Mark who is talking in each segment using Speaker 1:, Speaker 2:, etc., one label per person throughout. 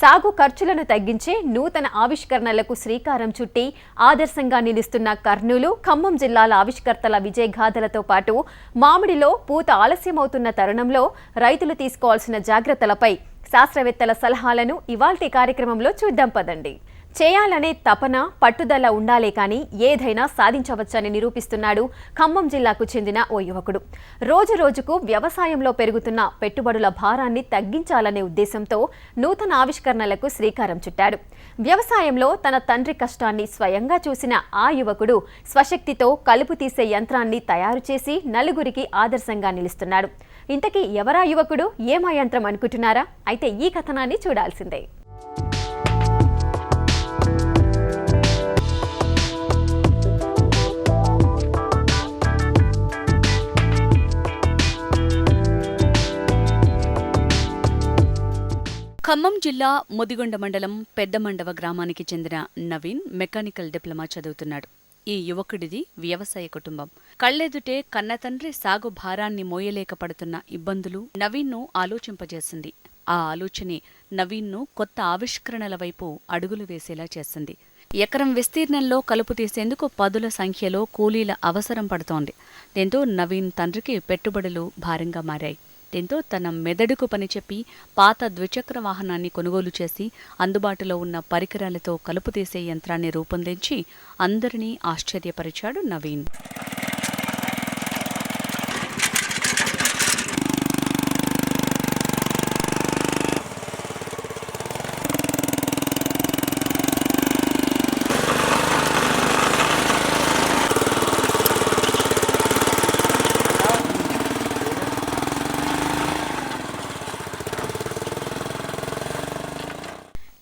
Speaker 1: సాగు ఖర్చులను తగ్గించే నూతన ఆవిష్కరణలకు శ్రీకారం చుట్టి ఆదర్శంగా నిలుస్తున్న కర్నూలు ఖమ్మం జిల్లాల ఆవిష్కర్తల విజయగాథలతో పాటు మామిడిలో పూత ఆలస్యమవుతున్న తరుణంలో రైతులు తీసుకోవాల్సిన జాగ్రత్తలపై శాస్త్రవేత్తల సలహాలను ఇవాల్టి కార్యక్రమంలో చూద్దాం పదండి. చేయాలనే తపన పట్టుదల ఉండాలే కానీ ఏదైనా సాధించవచ్చని నిరూపిస్తున్నాడు ఖమ్మం జిల్లాకు చెందిన ఓ యువకుడు. రోజు రోజుకు వ్యవసాయంలో పెరుగుతున్న పెట్టుబడుల భారాన్ని తగ్గించాలనే ఉద్దేశంతో నూతన ఆవిష్కరణలకు శ్రీకారం చుట్టాడు. వ్యవసాయంలో తన తండ్రి కష్టాన్ని స్వయంగా చూసిన ఆ యువకుడు స్వశక్తితో కలుపు తీసే యంత్రాన్ని తయారు చేసి నలుగురికి ఆదర్శంగా నిలుస్తున్నాడు. ఇంతకీ ఎవరా యువకుడు? ఏమా యంత్రం అనుకుంటున్నారా? అయితే ఈ కథనాన్ని చూడాల్సిందే.
Speaker 2: ఖమ్మం జిల్లా ముదిగొండ మండలం పెద్దమండవ గ్రామానికి చెందిన నవీన్ మెకానికల్ డిప్లొమా చదువుతున్నాడు. ఈ యువకుడిది వ్యవసాయ కుటుంబం. కళ్ళెదుటే కన్నతండ్రి సాగు భారాన్ని మోయలేకపడుతున్న ఇబ్బందులు నవీన్ను ఆలోచింపజేసింది. ఆ ఆలోచనే నవీన్ను కొత్త ఆవిష్కరణల వైపు అడుగులు వేసేలా చేసింది. ఎకరం విస్తీర్ణంలో కలుపు తీసేందుకు పదుల సంఖ్యలో కూలీల అవసరం పడుతోంది. దీంతో నవీన్ తండ్రికి పెట్టుబడులు భారంగా మారాయి. దీంతో తన మెదడుకు పనిచెప్పి పాత ద్విచక్ర వాహనాన్ని కొనుగోలు చేసి అందుబాటులో ఉన్న పరికరాలతో కలుపు తీసే యంత్రాన్ని రూపొందించి అందరినీ ఆశ్చర్యపరిచాడు నవీన్.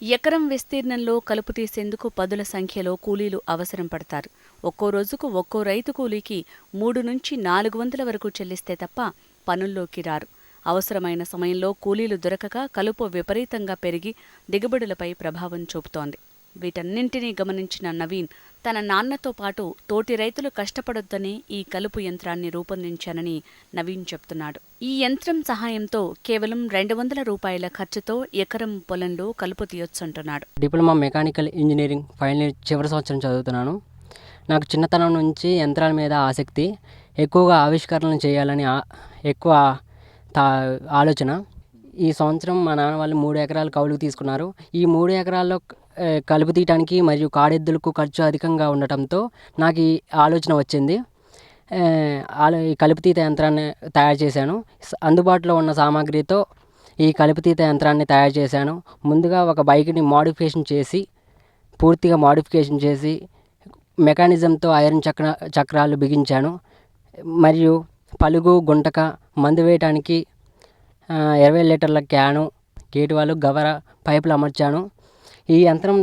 Speaker 2: ఎకరం విస్తీర్ణంలో కలుపు తీసేందుకు పదుల సంఖ్యలో కూలీలు అవసరం పడతారు. ఒక్కో రోజుకు ఒక్కో రైతు కూలీకి మూడు నుంచి నాలుగు వందల వరకు చెల్లిస్తే తప్ప పనుల్లోకి రారు. అవసరమైన సమయంలో కూలీలు దొరకక కలుపు విపరీతంగా పెరిగి దిగుబడులపై ప్రభావం చూపుతోంది. వీటన్నింటినీ గమనించిన నవీన్ తన నాన్నతో పాటు తోటి రైతులు కష్టపడొద్దని ఈ కలుపు యంత్రాన్ని రూపొందించానని నవీన్ చెప్తున్నాడు. ఈ యంత్రం సహాయంతో కేవలం రెండు వందల రూపాయల ఖర్చుతో ఎకరం పొలంలో కలుపు తీయొచ్చంటున్నాడు.
Speaker 3: Diploma mechanical engineering final year చివరి సంవత్సరం చదువుతున్నాను. నాకు చిన్నతనం నుంచి యంత్రాల మీద ఆసక్తి ఎక్కువగా ఆవిష్కరణలు చేయాలని ఎక్కువ తా ఆలోచన. ఈ సంవత్సరం మా నాన్న వాళ్ళు మూడు ఎకరాలు కౌలుకు తీసుకున్నారు. ఈ మూడు ఎకరాల్లో కలుపు తీయటానికి మరియు కాడెద్దులకు ఖర్చు అధికంగా ఉండటంతో నాకు ఈ ఆలోచన వచ్చింది. ఆ, ఆలో- ఈ కలుపుతీత యంత్రాన్ని తయారు చేశాను. అందుబాటులో ఉన్న సామాగ్రితో ఈ కలుపుతీత యంత్రాన్ని తయారు చేశాను. ముందుగా ఒక బైక్ని మాడిఫికేషన్ చేసి పూర్తిగా మాడిఫికేషన్ చేసి మెకానిజంతో ఐరన్ చక్ర చక్రాలు బిగించాను. మరియు పలుగు గుంటక మందు వేయటానికి ఇరవై లీటర్ల క్యాను గేటు వాళ్ళు గవర పైపులు అమర్చాను. ఈ యంత్రం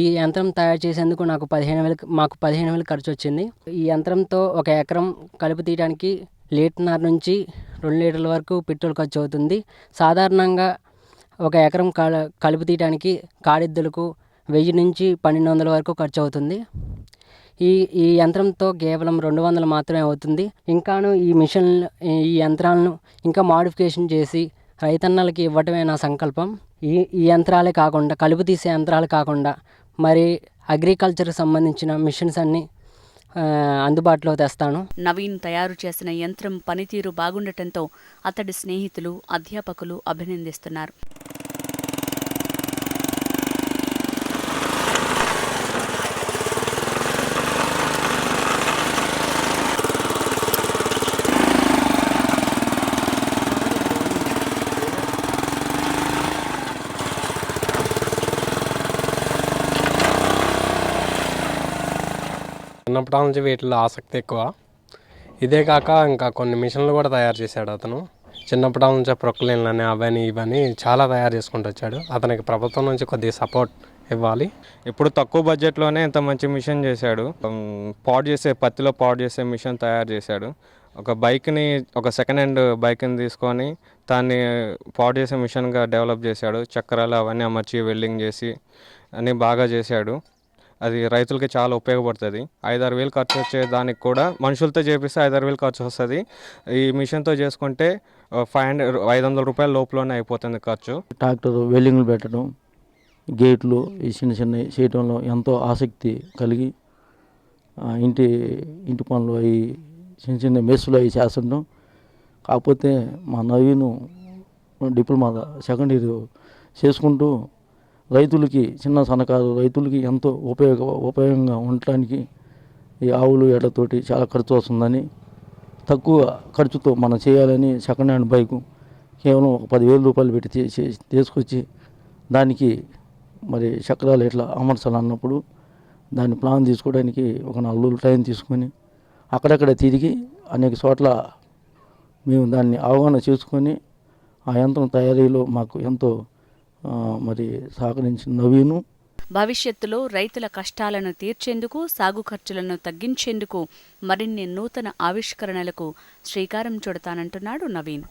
Speaker 3: ఈ యంత్రం తయారు చేసేందుకు నాకు పదిహేను వేలు మాకు పదిహేను వేలు ఖర్చు వచ్చింది. ఈ యంత్రంతో ఒక ఎకరం కలుపు తీయడానికి లీటర్న్నర నుంచి రెండు లీటర్ల వరకు పెట్రోల్ ఖర్చు అవుతుంది. సాధారణంగా ఒక ఎకరం కల కలుపు తీయడానికి కాడెద్దులకు వెయ్యి నుంచి పన్నెండు వందల వరకు ఖర్చు అవుతుంది. ఈ ఈ యంత్రంతో కేవలం రెండు వందలు మాత్రమే అవుతుంది. ఇంకాను ఈ మిషన్ ఈ యంత్రాలను ఇంకా మాడిఫికేషన్ చేసి రైతన్నలకి ఇవ్వటమే నా సంకల్పం. ఈ ఈ యంత్రాలే కాకుండా కలుపు తీసే యంత్రాలు కాకుండా మరి అగ్రికల్చర్కి సంబంధించిన మిషన్స్ అన్నీ అందుబాటులో తెస్తాను.
Speaker 2: నవీన్ తయారు చేసిన యంత్రం పనితీరు బాగుండటంతో అతడి స్నేహితులు అధ్యాపకులు అభినందిస్తున్నారు.
Speaker 4: చిన్నప్పటి నుంచి వీటిలో ఆసక్తి ఎక్కువ. ఇదే కాక ఇంకా కొన్ని మిషన్లు కూడా తయారు చేశాడు అతను. చిన్నప్పటి నుంచి ప్రొక్లైన్లని అవని ఇవని చాలా తయారు చేసుకుంటూ వచ్చాడు. అతనికి ప్రభుత్వం నుంచి కొద్దిగా సపోర్ట్ ఇవ్వాలి.
Speaker 5: ఇప్పుడు తక్కువ బడ్జెట్లోనే ఇంత మంచి మిషన్ చేశాడు. పాడు పాడ్ చేసే పత్తిలో పాడ్ చేసే మిషన్ తయారు చేశాడు. ఒక బైక్ని ఒక సెకండ్ హ్యాండ్ బైక్ని తీసుకొని దాన్ని పాడు చేసే మిషన్గా డెవలప్ చేశాడు. చక్రాలు అవన్నీ అమర్చి వెల్డింగ్ చేసి అన్నీ బాగా చేశాడు. అది రైతులకి చాలా ఉపయోగపడుతుంది. ఐదారు వేలు ఖర్చు వచ్చే దానికి కూడా మనుషులతో చేపిస్తే ఐదారు వేలు ఖర్చు వస్తుంది. ఈ మిషన్తో చేసుకుంటే ఫైవ్ హండ్రెడ్ ఐదు వందల రూపాయల లోపలనే అయిపోతుంది ఖర్చు.
Speaker 6: ట్రాక్టర్ వెల్డింగ్లు పెట్టడం గేట్లు ఈ చిన్న చిన్నవి చేయటంలో ఎంతో ఆసక్తి కలిగి ఇంటి ఇంటి పనులు అవి చిన్న చిన్న మెస్సులు అవి చేస్తుంటాం. కాకపోతే మా నవీను డిప్లొమా సెకండ్ ఇయర్ చేసుకుంటూ రైతులకి చిన్న సన్నకారు రైతులకి ఎంతో ఉపయోగ ఉపయోగంగా ఉండటానికి ఈ ఆవులు ఎడ్లతోటి చాలా ఖర్చు వస్తుందని తక్కువ ఖర్చుతో మనం చేయాలని సెకండ్ హ్యాండ్ బైకు కేవలం ఒక పదివేల రూపాయలు పెట్టి తీసుకొచ్చి దానికి మరి చక్రాలు ఎట్లా అమర్చాలన్నప్పుడు దాన్ని ప్లాన్ తీసుకోవడానికి ఒక నాలుగు రోజులు టైం తీసుకొని అక్కడక్కడ తిరిగి అనేక చోట్ల మేము దాన్ని అవగాహన చేసుకొని ఆ యంత్రం తయారీలో మాకు ఎంతో మరి సహకరించిన నవీను.
Speaker 2: భవిష్యత్తులో రైతుల కష్టాలను తీర్చేందుకు సాగు ఖర్చులను తగ్గించేందుకు మరిన్ని నూతన ఆవిష్కరణలకు శ్రీకారం చుడతానంటున్నాడు నవీన్.